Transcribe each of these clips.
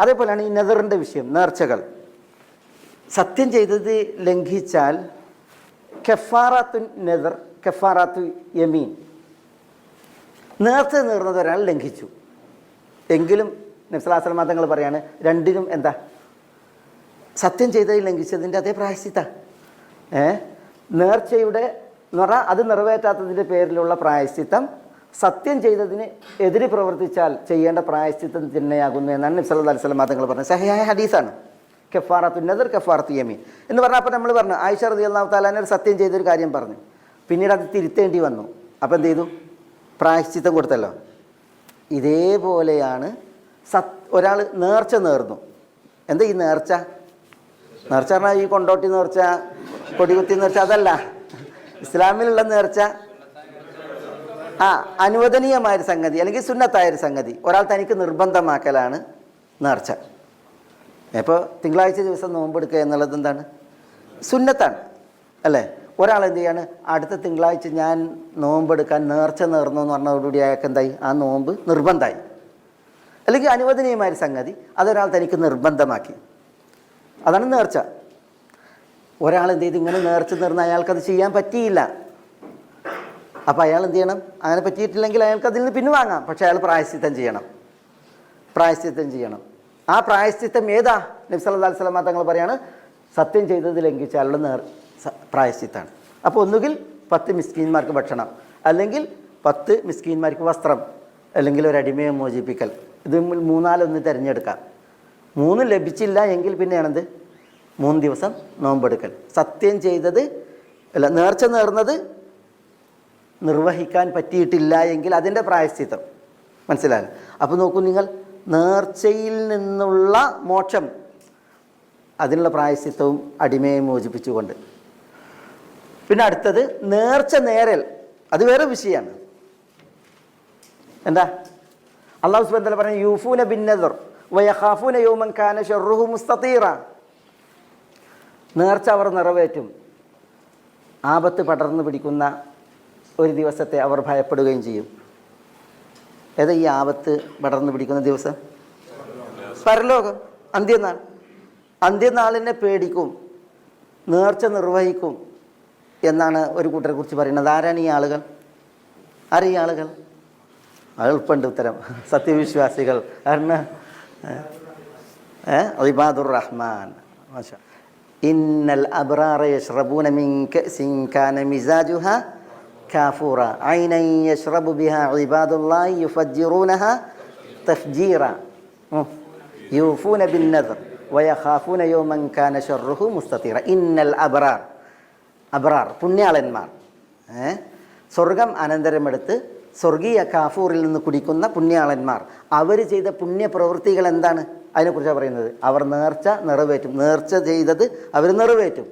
അതേപോലെയാണ് ഈ നെതറിന്റെ വിഷയം നേർച്ചകൾ. സത്യം ചെയ്തത് ലംഘിച്ചാൽ കെഫാറാത്തു നെതർ കെഫാറാത്തു യമീൻ. നേർച്ച നേർന്നത് ഒരാൾ ലംഘിച്ചു. എങ്കിലും നബ്സലാസ്ലം തങ്ങൾ പറയാണ് രണ്ടിനും എന്താ? സത്യം ചെയ്ത ലംഘിച്ചതിന്റെ അതേ പ്രായശ്ചിത്ത. ഏ? നേർച്ചയുടെ എന്ന് അത് നിറവേറ്റാത്തതിന്റെ പേരിലുള്ള പ്രായശ്ചിത്തം സത്യം ചെയ്തതിന് എതിര് പ്രവർത്തിച്ചാൽ ചെയ്യേണ്ട പ്രായശ്ചിത്തം തന്നെയാകുന്നു എന്നാണ് സല്ലല്ലാഹു അലൈഹി സ്വലം തങ്ങൾ പറഞ്ഞത്. സഹിയായ ഹദീസാണ്. കെഫാറത്തു നദർ കെഫാറത്ത് യമീൻ എന്ന് പറഞ്ഞാൽ അപ്പോൾ നമ്മൾ പറഞ്ഞു ആയിഷ റതി അള്ളാഹു താലാനെ ഒരു സത്യം ചെയ്തൊരു കാര്യം പറഞ്ഞു. പിന്നീട് അത് തിരുത്തേണ്ടി വന്നു. അപ്പോൾ എന്ത് ചെയ്തു? പ്രായശ്ചിത്തം കൊടുത്തല്ലോ. ഇതേപോലെയാണ് സത് ഒരാൾ നേർച്ച നേർന്നു. എന്താ ഈ നേർച്ച? നേർച്ച പറഞ്ഞാൽ ഈ കൊണ്ടോട്ടി നേർച്ച കൊടികുത്തി നേർച്ച അതല്ല. ഇസ്ലാമിലുള്ള നേർച്ച ആ അനുവദനീയമായൊരു സംഗതി അല്ലെങ്കിൽ സുന്നത്തായൊരു സംഗതി. ഒരാൾ തനിക്ക് നിർബന്ധമാക്കലാണ് നേർച്ച ഇപ്പോൾ തിങ്കളാഴ്ച ദിവസം നോമ്പെടുക്കുക എന്നുള്ളത് എന്താണ്? സുന്നത്താണ് അല്ലേ? ഒരാൾ എന്ത് ചെയ്യാണ്? അടുത്ത തിങ്കളാഴ്ച ഞാൻ നോമ്പെടുക്കാൻ നേർച്ച നേർന്നു എന്ന് പറഞ്ഞതോടുകൂടി അയാൾക്ക് എന്തായി? ആ നോമ്പ് നിർബന്ധമായി. അല്ലെങ്കിൽ അനുവദനീയമായൊരു സംഗതി അതൊരാൾ തനിക്ക് നിർബന്ധമാക്കി. അതാണ് നേർച്ച. ഒരാൾ എന്ത് ചെയ്ത്? ഇങ്ങനെ നേർച്ച നേർന്ന് അയാൾക്കത് ചെയ്യാൻ പറ്റിയില്ല. അപ്പോൾ അയാൾ എന്ത് ചെയ്യണം? അങ്ങനെ പറ്റിയിട്ടില്ലെങ്കിൽ അയാൾക്ക് അതിൽ നിന്ന് പിൻവാങ്ങാം. പക്ഷേ അയാൾ പ്രായശ്ചിത്തം ചെയ്യണം. പ്രായശ്ചിത്തം ചെയ്യണം. ആ പ്രായശ്ചിത്തം ഏതാ? നബ്സല്ലാ സ്വലമ തങ്ങൾ പറയാണ് സത്യം ചെയ്തത് ലംഘിച്ച അയാളുടെ നേർ പ്രായശ്ചിത്താണ്. അപ്പോൾ ഒന്നുകിൽ പത്ത് മിസ്കീന്മാർക്ക് ഭക്ഷണം അല്ലെങ്കിൽ പത്ത് മിസ്കീന്മാർക്ക് വസ്ത്രം അല്ലെങ്കിൽ ഒരു അടിമയെ മോചിപ്പിക്കൽ. ഇത് മൂന്നാലൊന്ന് തിരഞ്ഞെടുക്കാം. മൂന്ന് ലഭിച്ചില്ല എങ്കിൽ പിന്നെയാണെന്ത്? മൂന്ന് ദിവസം നോമ്പെടുക്കൽ. സത്യം ചെയ്തത് അല്ല നേർച്ച നേർന്നത് നിർവഹിക്കാൻ പറ്റിയിട്ടില്ല എങ്കിൽ അതിന്റെ പ്രായശ്ചിത്രം മനസ്സിലായല്ലോ? അപ്പോൾ നോക്കൂ നിങ്ങൾ നേർച്ചയിൽ നിന്നുള്ള മോക്ഷം അതിനുള്ള പ്രായശ്ചിത്തവും അടിമയെ മോചിപ്പിച്ചുകൊണ്ട്. പിന്നെ അടുത്തത് നേർച്ച നേരൽ. അത് വേറെ വിഷയമാണ്. എന്താ? അള്ളാഹു സുബന്ധ പറഞ്ഞ യൂഫൂന ബിൻ നദർ യോമൻ യൗമൻ കാന മുസ്തീറ നേർച്ച അവർ നിറവേറ്റും. ആപത്ത് പടർന്നു പിടിക്കുന്ന ഒരു ദിവസത്തെ അവർ ഭയപ്പെടുകയും ചെയ്യും. ഏതാ ഈ ആപത്ത് പടർന്നു പിടിക്കുന്ന ദിവസം? പരലോകം അന്ത്യനാൾ. അന്ത്യനാളിനെ പേടിക്കും നേർച്ച നിർവഹിക്കും എന്നാണ് ഒരു കൂട്ടരെ കുറിച്ച് പറയുന്നത്. ആരാണ് ഈ ആളുകൾ? ആരാ ഈ ആളുകൾ? എളുപ്പമുണ്ട് ഉത്തരം. സത്യവിശ്വാസികൾ. കാരണം ഇബാദുർ റഹ്മാൻ. ഇന്നൽ അബ്റാറ യഷ്റബൂന മിൻ കഅസിൻ കാന മിസാജുഹ കാഫൂറ. യഷ്റബു ബിഹ ഇബാദുല്ലാഹി യുഫജ്ജിറൂനഹ തഫ്ജീറ. യൂഫൂന ബിൻ നദർ വയഖാഫൂന യൗമൻ കാന ശർറുഹു മുസ്തതീറ. ഇന്നൽ അബ്റാർ അബ്രാർ പുണ്യാളന്മാർ. സ്വർഗം അനന്തരമെടുത്ത് സ്വർഗീയ കാഫൂറിൽ നിന്ന് കുടിക്കുന്ന പുണ്യാളന്മാർ. അവർ ചെയ്ത പുണ്യപ്രവൃത്തികൾ എന്താണ്? അതിനെക്കുറിച്ചാണ് പറയുന്നത്. അവർ നേർച്ച നിറവേറ്റും. നേർച്ച ചെയ്തത് അവർ നിറവേറ്റും.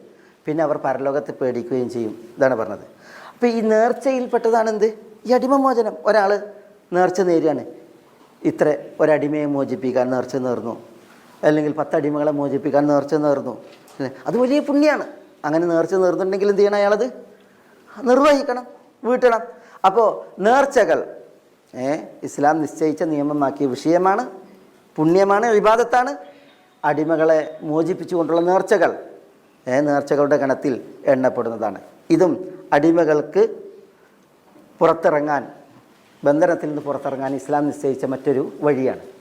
പിന്നെ അവർ പരലോകത്ത് പേടിക്കുകയും ചെയ്യും. ഇതാണ് പറഞ്ഞത്. അപ്പോൾ ഈ നേർച്ചയിൽപ്പെട്ടതാണ് എന്ത് ഈ അടിമമോചനം. ഒരാൾ നേർച്ച നേരുകയാണ്. ഇത്ര ഒരടിമയെ മോചിപ്പിക്കാൻ നേർച്ച നേർന്നു. അല്ലെങ്കിൽ പത്തടിമകളെ മോചിപ്പിക്കാൻ നേർച്ച നേർന്നു? അത് വലിയ പുണ്യമാണ് അങ്ങനെ നേർച്ച നേർന്നിട്ടുണ്ടെങ്കിൽ എന്ത് ചെയ്യണം അയാളത്? നിർവഹിക്കണം. വീട്ടണം അപ്പോൾ നേർച്ചകൾ ഏ ഇസ്ലാം നിശ്ചയിച്ച നിയമമാക്കിയ വിഷയമാണ് പുണ്യമാണ് വിവാദത്താണ്. അടിമകളെ മോചിപ്പിച്ചുകൊണ്ടുള്ള നേർച്ചകൾ ഏ നേർച്ചകളുടെ ഗണത്തിൽ എണ്ണപ്പെടുന്നതാണ്. ഇതും അടിമകൾക്ക് പുറത്തിറങ്ങാൻ ബന്ധനത്തിൽ നിന്ന് പുറത്തിറങ്ങാൻ ഇസ്ലാം നിശ്ചയിച്ച മറ്റൊരു വഴിയാണ്.